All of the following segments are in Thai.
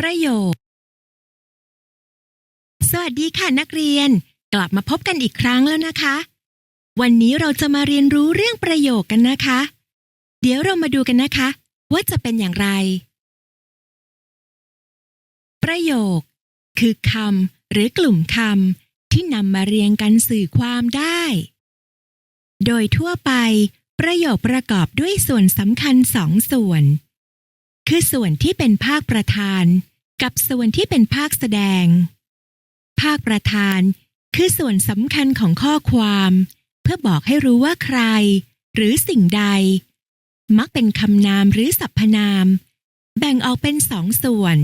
ประโยค สวัสดีค่ะนักเรียน กลับมาพบกันอีกครั้งแล้วนะคะ วันนี้เราจะมาเรียนรู้เรื่องประโยคกันนะคะ เดี๋ยวเรามาดูกันนะคะ ว่าจะเป็นอย่างไร ประโยค คือคำหรือกลุ่มคำที่นำมาเรียงกันสื่อความได้ โดยทั่วไป ประโยคประกอบด้วยส่วนสำคัญสองส่วนคือส่วนที่เป็นภาคประธาน กับส่วนที่เป็นภาคแสดง ภาคประธานคือส่วนสำคัญของข้อความ เพื่อบอกให้รู้ว่าใคร หรือสิ่งใด มักเป็นคำนามหรือสรรพนาม แบ่งออกเป็นสองส่วน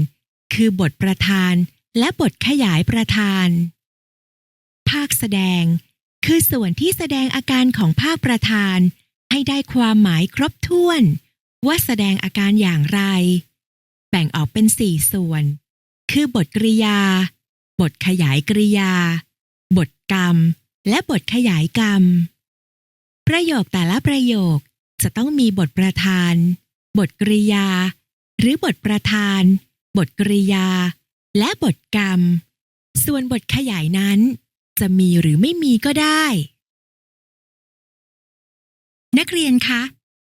คือบทประธานและบทขยายประธาน ภาคแสดง คือส่วนที่แสดงอาการของภาคประธาน ให้ได้ความหมายครบถ้วน ว่าแสดงอาการอย่างไร แบ่งออกเป็นสี่ส่วน คือบทกริยา บทขยายกริยา บทกรรม และบทขยายกรรม ประโยคแต่ละประโยคจะต้องมีบทประธาน บทกริยา หรือบทประธาน บทกริยา และบทกรรม ส่วนบทขยายนั้น จะมีหรือไม่มีก็ได้ นักเรียนคะ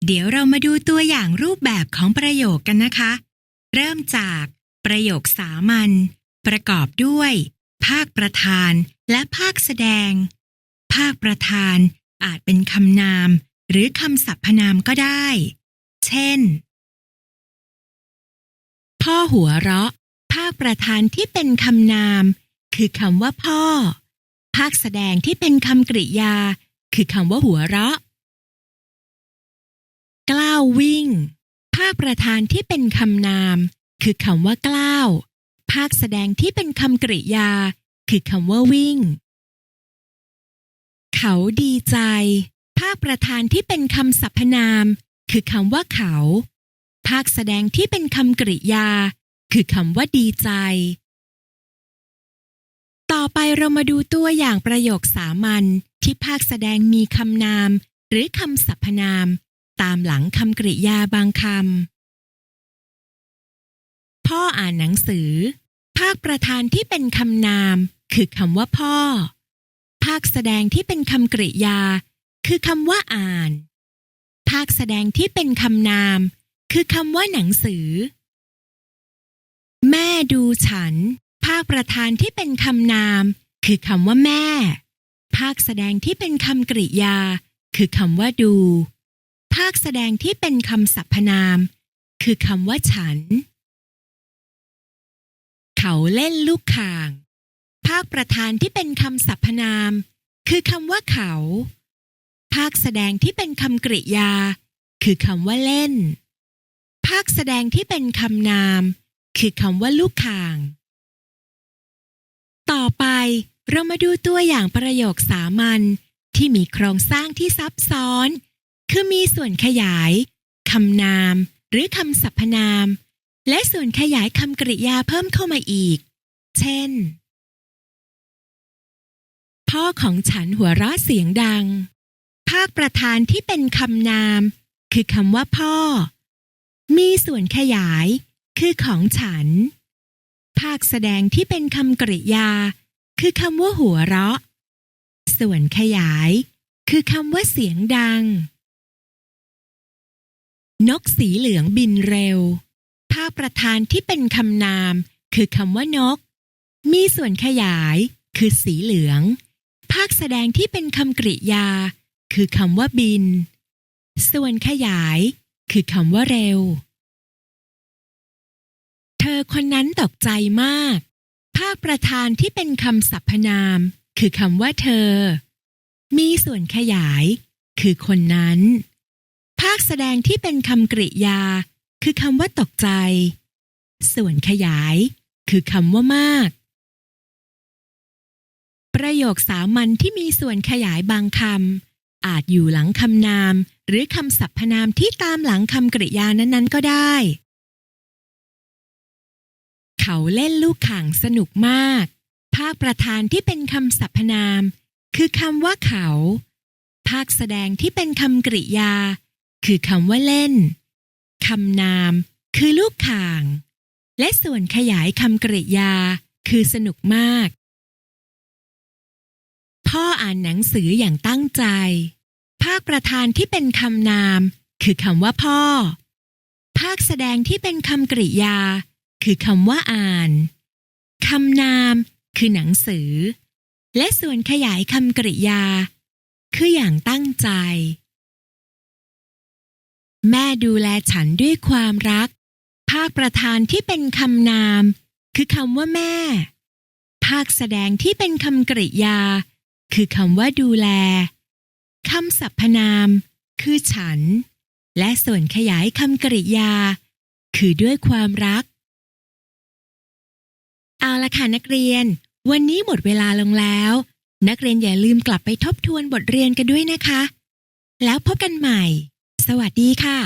เดี๋ยวเรามาดูตัวอย่างรูปแบบของประโยคกันนะคะ เริ่มจากประโยคสามัญประกอบด้วย ภาคประธานและภาคแสดง ภาคประธานอาจเป็นคำนาม หรือคำสรรพนามก็ได้ เช่น พ่อหัวเราะ ภาคประธานที่เป็นคำนาม คือคำว่าพ่อ ภาคแสดงที่เป็นคำกริยา คือคำว่าหัวเราะ กล้าววิ่ง ภาคประธานที่เป็นคำนาม คือคำว่ากล้าว ภาคแสดงที่เป็นคำกริยา คือคำว่าวิ่ง เขาดีใจ ภาคประธานที่เป็นคำสรรพนาม คือคำว่าเขา ภาคแสดงที่เป็นคำกริยา คือคำว่าดีใจ ต่อไปเรามาดูตัวอย่างประโยคสามัญที่ภาคแสดงมีคำนาม หรือคำสรรพนาม ตามหลังคำกริยาบางคำ พ่ออ่านหนังสือ ภาคประธานที่เป็นคำนาม คือคำว่าพ่อ ภาคแสดงที่เป็นคำกริยา คือคำว่าอ่าน ภาคแสดงที่เป็นคำนาม คือคำว่าหนังสือ แม่ดูฉัน ภาคประธานที่เป็นคำนาม คือคำว่าแม่ ภาคแสดงที่เป็นคำกริยา คือคำว่าดูาคแสดงที่เป็นคำสรรพนาม คือคำว่าฉัน เขาเล่นลูกข่าง ภาคประธานที่เป็นคำสรรพนาม คือคำว่าเขา ภาคแสดงที่เป็นคำกริยา คือคำว่าเล่น ภาคแสดงที่เป็นคำนาม คือคำว่าลูกข่าง ต่อไปเรามาดูตัวอย่างประโยคสามัญที่มีโครงสร้างที่ซับซ้อน คือมีส่วนขยายคำนาม หรือคำสรรพนาม และส่วนขยายคำกริยาเพิ่มเข้ามาอีก เช่น พ่อของฉันหัวเราะเสียงดัง ภาคประธานที่เป็นคำนาม คือคำว่าพ่อ มีส่วนขยายคือของฉัน ภาคแสดงที่เป็นคำกริยา คือคำว่าหัวเราะ ส่วนขยาย คือคำว่าเสียงดัง นกสีเหลืองบินเร็ว ภาคประธานที่เป็นคำนาม คือคำว่านก มีส่วนขยาย คือสีเหลือง ภาคแสดงที่เป็นคำกริยา คือคำว่าบิน ส่วนขยาย คือคำว่าเร็ว เธอคนนั้นตกใจมาก ภาคประธานที่เป็นคำสรรพนาม คือคำว่าเธอ มีส่วนขยาย คือคนนั้นาคแสดงที่เป็นคำกริยา คือคำว่าตกใจ ส่วนขยาย คือคำว่ามาก ประโยคสามัญที่มีส่วนขยายบางคำอาจอยู่หลังคำนาม หรือคำสรรพนามที่ตามหลังคำกริยานั้นๆ ก็ได้ เขาเล่นลูกข่างสนุกมาก ภาคประธานที่เป็นคำสรรพนาม คือคำว่าเขา ภาคแสดงที่เป็นคำกริยา คือคำว่าเล่นคำนามคือลูกข่าง และส่วนขยายคำกริยาคือสนุกมาก พ่ออ่านหนังสืออย่างตั้งใจ ภาคประธานที่เป็นคำนาม คือคำว่าพ่อ ภาคแสดงที่เป็นคำกริยา คือคำว่าอ่านคำนามคือหนังสือ และส่วนขยายคำกริยา คืออย่างตั้งใจ แม่ดูแลฉันด้วยความรัก ภาคประธานที่เป็นคำนาม คือคำว่าแม่ ภาคแสดงที่เป็นคำกริยา คือคำว่าดูแลคำสรรพนาม คือฉัน และส่วนขยายคำกริยา คือด้วยความรัก เอาละค่ะนักเรียน วันนี้หมดเวลาลงแล้ว นักเรียนอย่าลืมกลับไปทบทวนบทเรียนกันด้วยนะคะ แล้วพบกันใหม่ สวัสดีค่ะ